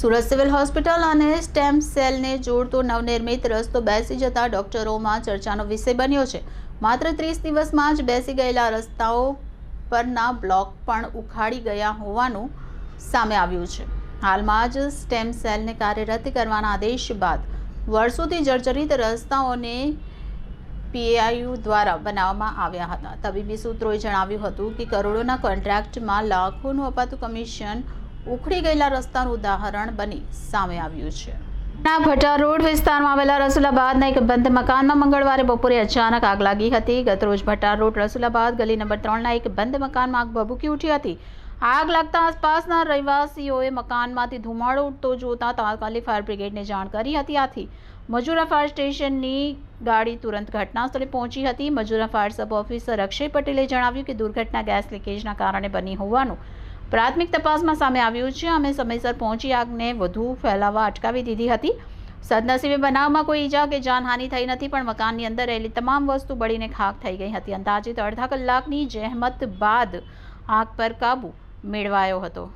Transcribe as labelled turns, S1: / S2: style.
S1: Surat civil hospital અને stem સેલને જોડતો નવનિર્મિત રસ્તો બેસી જતા ડોક્ટરોમાં ચર્ચાનો વિષય બન્યો છે. માત્ર ત્રીસ દિવસમાં જ બેસી ગયેલા રસ્તાઓ પરના બ્લોક પણ ઉખાડી ગયા હોવાનું સામે આવ્યું છે. હાલમાં જ સ્ટેમ સેલને કાર્યરત કરવાના આદેશ બાદ વર્ષોથી જર્જરિત રસ્તાઓને પીએઆઈયુ દ્વારા બનાવવામાં આવ્યા હતા. તબીબી સૂત્રોએ જણાવ્યું હતું કે કરોડોના કોન્ટ્રાક્ટમાં લાખોનું અપાતું કમિશન ઉખડી ગયેલા રસ્તાનું ઉદાહરણ બની સામે આવ્યું છે. ના ભટા રોડ વિસ્તારમાં આવેલા રસુલાબાદના એક બંધ મકાનમાં મંગળવારે બપોરે અચાનક આગ લાગી હતી. ગતરોજ ભટા રોડ, રસુલાબાદ ગલી નંબર ત્રણના એક બંધ મકાનમાં આગ ભભૂકી ઉઠી હતી. આગ લાગતા આસપાસના રહેવાસીઓએ મકાનમાંથી ધુમાડો ઉઠતો જોતા તાત્કાલિક ફાયર બ્રિગેડને જાણ કરી હતી. આથી મજૂરા ફાયર સ્ટેશનની ગાડી તુરંત ઘટના સ્થળે પહોંચી હતી. Majura fire sub officer Akshay પટેલે જણાવ્યું કે દુર્ઘટના ગેસ લીકેજના કારણે બની હોવાનું પ્રાથમિક તપાસમાં સામે આવ્યું છે. અમે સમયસર પહોંચી આગને વધુ ફેલાવા અટકાવી દીધી હતી. સદનસીબે બનાવમાં કોઈ ઈજા કે જાનહાનિ થઈ નથી, પણ મકાનની અંદર રહેલી તમામ વસ્તુ બળીને ખાક થઈ ગઈ હતી. અંદાજિત અડધા કલાકની જહેમત બાદ આગ પર કાબૂ મેળવાયો હતો.